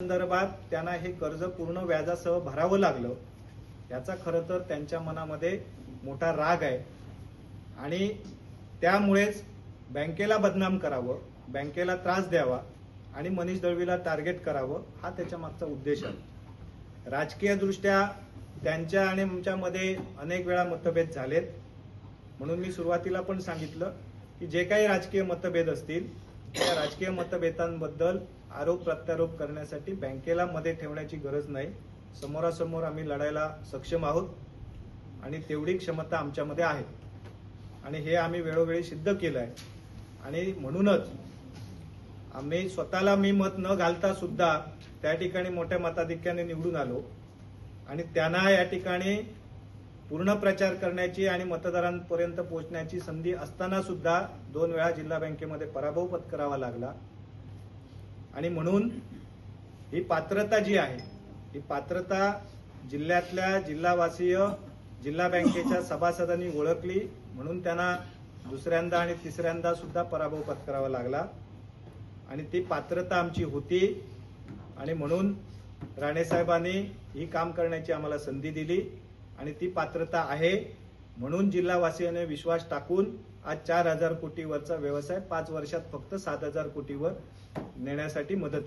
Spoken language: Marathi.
संदर्भात त्यांना हे कर्ज पूर्ण व्याजासह भरावं लागलं. याचा खरं तर त्यांच्या मनामध्ये मोठा राग आहे. आणि त्यामुळेच बँकेला बदनाम करावं बँकेला त्रास द्यावा आणि मनीष दळवीला टार्गेट करावं हा त्याच्या मागचा उद्देश आहे. राजकीय दृष्ट्या त्यांच्या आणि आमच्यामध्ये अनेक वेळा मतभेद झालेत. म्हणून मी सुरुवातीला पण सांगितलं की जे काही राजकीय मतभेद असतील त्या राजकीय मतभेदांबद्दल आरोप प्रत्यारोप करण्यासाठी बँकेला मध्ये ठेवण्याची गरज नाही. समोरासमोर आम्ही लढायला सक्षम आहोत आणि तेवढी क्षमता आमच्यामध्ये आहे. आणि हे आम्ही वेळोवेळी सिद्ध केलं आहे. आणि म्हणूनच आम्ही स्वतःला मी मत न घालता सुद्धा त्या ठिकाणी मोठ्या मताधिक्याने निवडून आलो. आणि त्यांना या ठिकाणी पूर्ण प्रचार करण्याची आणि मतदारांपर्यंत पोहोचण्याची संधी असताना सुद्धा दोन वेळा जिल्हा बँकेमध्ये पराभव पत्करावा लागला. आणि म्हणून ही पात्रता जी आहे ही पात्रता जिल्ह्यातल्या जिल्हावासीय जिल्हा बँकेच्या सभासदांनी ओळखली म्हणून त्यांना दुसऱ्यांदा आणि तिसऱ्यांदा सुद्धा पराभव पत्करावा लागला. आणि ती पात्रता आमची होती आणि म्हणून राणेसाहेबांनी ही काम करण्याची आम्हाला संधी दिली. आणि ती पात्रता आहे म्हणून जिल्हावासियाने विश्वास टाकून आज चार हजार कोटीवरचा व्यवसाय पाच वर्षात फक्त सात हजार कोटीवर नेण्यासाठी मदत